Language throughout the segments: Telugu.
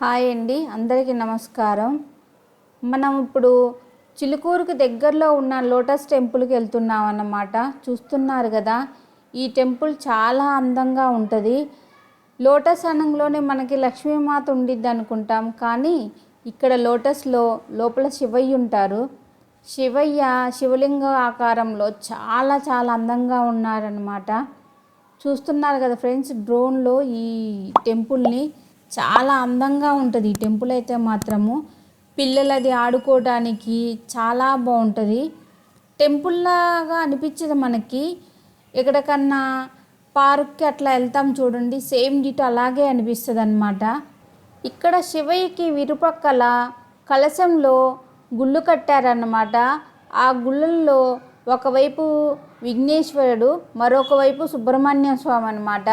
హాయ్ అండి అందరికీ నమస్కారం. మనం ఇప్పుడు చిలుకూరుకు దగ్గరలో ఉన్న లోటస్ టెంపుల్కి వెళ్తున్నాం అన్నమాట చూస్తున్నారు కదా ఈ టెంపుల్ చాలా అందంగా ఉంటుంది. లోటస్ అనంలోనే మనకి లక్ష్మీమాత ఉండిద్ది అనుకుంటాం కానీ ఇక్కడ లోటస్లో లోపల శివయ్య ఉంటారు. శివయ్య శివలింగ ఆకారంలో చాలా చాలా అందంగా ఉన్నారనమాట చూస్తున్నారు కదా ఫ్రెండ్స్ డ్రోన్లో ఈ టెంపుల్ని. చాలా అందంగా ఉంటుంది. ఈ టెంపుల్ అయితే మాత్రము పిల్లలది ఆడుకోవడానికి చాలా బాగుంటుంది. టెంపుల్లాగా అనిపించదు మనకి. ఎక్కడికన్నా పార్క్కి అట్లా వెళ్తాం చూడండి సేమ్ డిటో అలాగే అనిపిస్తుంది అనమాట ఇక్కడ శివయ్యకి విరుపక్కల కలశంలో గుళ్ళు కట్టారన్నమాట. ఆ గుళ్ళల్లో ఒకవైపు విఘ్నేశ్వరుడు మరొక వైపు సుబ్రహ్మణ్య స్వామి అనమాట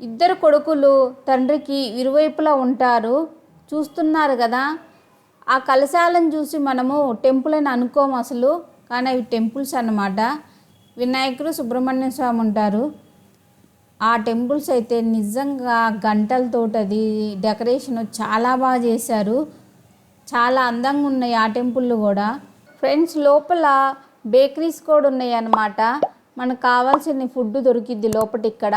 ఇద్దరు కొడుకులు తండ్రికి ఇరువైపులా ఉంటారు. చూస్తున్నారు కదా ఆ కలశాలను చూసి మనము టెంపుల్ అని అనుకోము అసలు. కానీ అవి టెంపుల్స్ అన్నమాట. వినాయకుడు సుబ్రహ్మణ్య స్వామి ఉంటారు. ఆ టెంపుల్స్ అయితే నిజంగా గంటలతోటి అది. డెకరేషన్ చాలా బాగా చేశారు. చాలా అందంగా ఉన్నాయి ఆ టెంపుల్ కూడా. ఫ్రెండ్స్ లోపల బేకరీస్ కూడా ఉన్నాయి అన్నమాట. మనకు కావాల్సిన ఫుడ్ దొరికిద్ది లోపల ఇక్కడ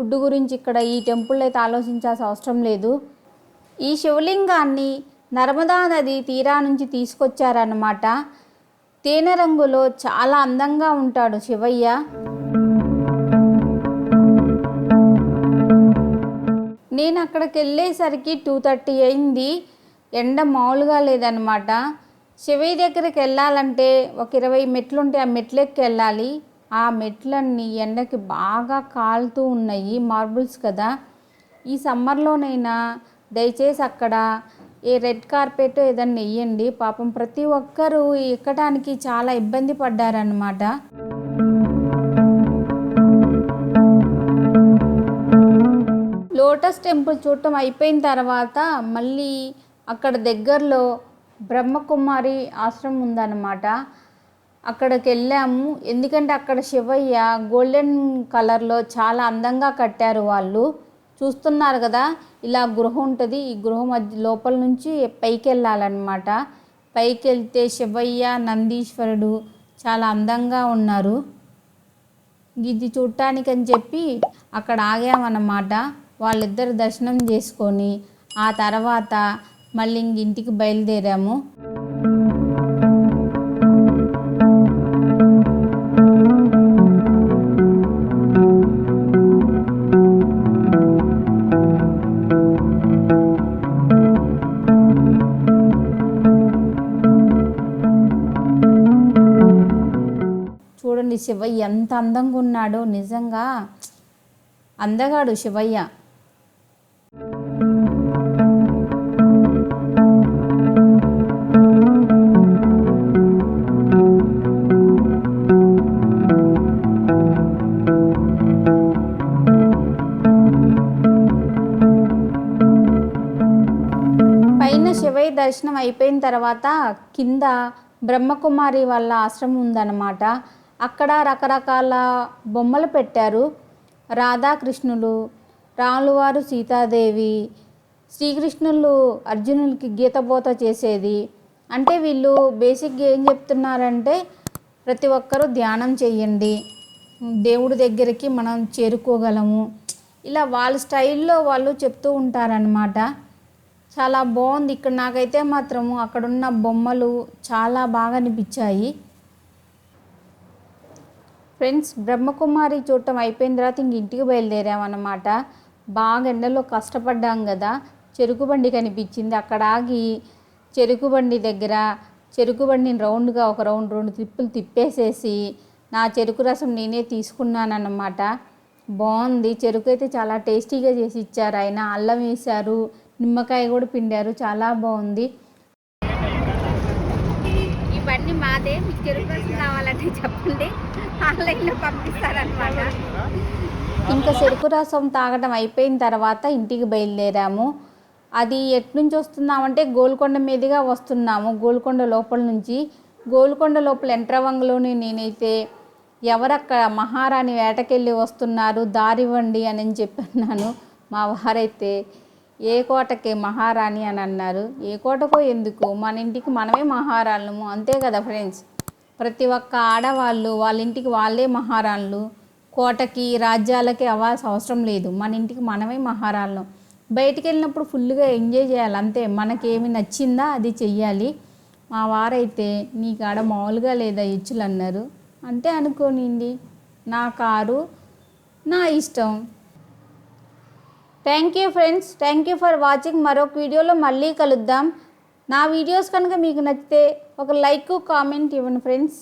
ఫుడ్ గురించి ఇక్కడ ఈ టెంపుల్ అయితే ఆలోచించాల్సిన అవసరం లేదు. ఈ శివలింగాన్ని నర్మదా నది తీరా నుంచి తీసుకొచ్చారన్నమాట. తేనె రంగులో చాలా అందంగా ఉంటాడు శివయ్య. నేను అక్కడికి వెళ్ళేసరికి టూ థర్టీ అయింది. ఎండ మామూలుగా లేదనమాట శివయ్య దగ్గరికి వెళ్ళాలంటే ఒక ఇరవై మెట్లు ఉంటే ఆ మెట్లెక్కి వెళ్ళాలి. ఆ మెట్లన్నీ ఎండకి బాగా కాలుతూ ఉన్నాయి మార్బుల్స్ కదా. ఈ సమ్మర్లోనైనా దయచేసి అక్కడ ఏ రెడ్ కార్పెట్ ఏదన్నా వెయ్యండి పాపం ప్రతి ఒక్కరూ ఎక్కడానికి చాలా ఇబ్బంది పడ్డారనమాట లోటస్ టెంపుల్ చూడటం అయిపోయిన తర్వాత మళ్ళీ అక్కడ దగ్గరలో బ్రహ్మకుమారి ఆశ్రమం ఉందన్నమాట. అక్కడికి వెళ్ళాము ఎందుకంటే అక్కడ శివయ్య గోల్డెన్ కలర్లో చాలా అందంగా కట్టారు వాళ్ళు. చూస్తున్నారు కదా ఇలా గృహం ఉంటుంది. ఈ గృహం మధ్య లోపల నుంచి పైకి వెళ్ళాలన్నమాట పైకి వెళ్తే శివయ్య నందీశ్వరుడు చాలా అందంగా ఉన్నారు. ఇది చూడటానికి అని చెప్పి అక్కడ ఆగామన్నమాట. వాళ్ళిద్దరు దర్శనం చేసుకొని ఆ తర్వాత మళ్ళీ ఇంక ఇంటికి బయలుదేరాము. చూడండి శివయ్య ఎంత అందంగా ఉన్నాడో. నిజంగా అందగాడు శివయ్య. పైన శివయ్య దర్శనం అయిపోయిన తర్వాత కింద బ్రహ్మకుమారి వాళ్ళ ఆశ్రమం ఉందన్నమాట. అక్కడ రకరకాల బొమ్మలు పెట్టారు. రాధాకృష్ణులు రాములవారు సీతాదేవి శ్రీకృష్ణులు అర్జునులకి గీతబోత చేసేది. అంటే వీళ్ళు బేసిక్గా ఏం చెప్తున్నారంటే ప్రతి ఒక్కరూ ధ్యానం చేయండి. దేవుడి దగ్గరికి మనం చేరుకోగలము. ఇలా వాళ్ళ స్టైల్లో వాళ్ళు చెప్తూ ఉంటారనమాట చాలా బాగుంది. ఇక్కడ నాకైతే మాత్రము అక్కడున్న బొమ్మలు చాలా బాగా అనిపించాయి. ఫ్రెండ్స్ బ్రహ్మకుమారి చూడటం అయిపోయిన తర్వాత ఇంక ఇంటికి బయలుదేరామన్నమాట. బాగా ఎండలో కష్టపడ్డాం కదా చెరుకు బండి కనిపించింది. అక్కడ ఆగి చెరుకు బండి దగ్గర చెరుకు బండిని రౌండ్గా ఒక రౌండ్ రెండు ట్రిప్పులు తిప్పేసేసి నా చెరుకు రసం నేనే తీసుకున్నానన్నమాట. బాగుంది. చెరుకు అయితే చాలా టేస్టీగా చేసి ఇచ్చారు ఆయన. అల్లం వేశారు నిమ్మకాయ కూడా పిండారు. చాలా బాగుంది. ఇవన్నీ మాదే. మీకు చెరుకు రసం చెప్పండి. ఆన్లైన్లో పంపిస్తారనమాట ఇంకా చెరుకు రసం తాగడం అయిపోయిన తర్వాత ఇంటికి బయలుదేరాము. అది ఎట్నుంచి వస్తున్నామంటే గోల్కొండ మీదుగా వస్తున్నాము. గోల్కొండ లోపల నుంచి. గోల్కొండ లోపల ఎంట్రవంగలోని నేనైతే ఎవరక్కడ మహారాణి వేటకెళ్ళి వస్తున్నారు దారివ్వండి అని చెప్పన్నాను. మా వారైతే ఏ కోటకే మహారాణి అని అన్నారు. ఏ కోటకో ఎందుకు? మన ఇంటికి మనమే మహారాణము అంతే కదా ఫ్రెండ్స్? ప్రతి ఒక్క ఆడవాళ్ళు వాళ్ళ ఇంటికి వాళ్ళే మహారాణులు. కోటకి రాజ్యాలకి అవ్వాల్సిన అవసరం లేదు. మన ఇంటికి మనమే మహారాణులు. బయటికి వెళ్ళినప్పుడు ఫుల్గా ఎంజాయ్ చేయాలి. అంతే. మనకేమి నచ్చిందా అది చెయ్యాలి. మా వారైతే నీ కాడ మామూలుగా లేదా ఇచ్చులు అన్నారు. అంటే అనుకోనిండి నా కారు నా ఇష్టం. Thank you friends. Thank you for watching. మరొక వీడియోలో మళ్ళీ కలుద్దాం. నా వీడియోస్ కనుక మీకు నచ్చితే ఒక లైక్ కామెంట్ ఇవ్వండి ఫ్రెండ్స్.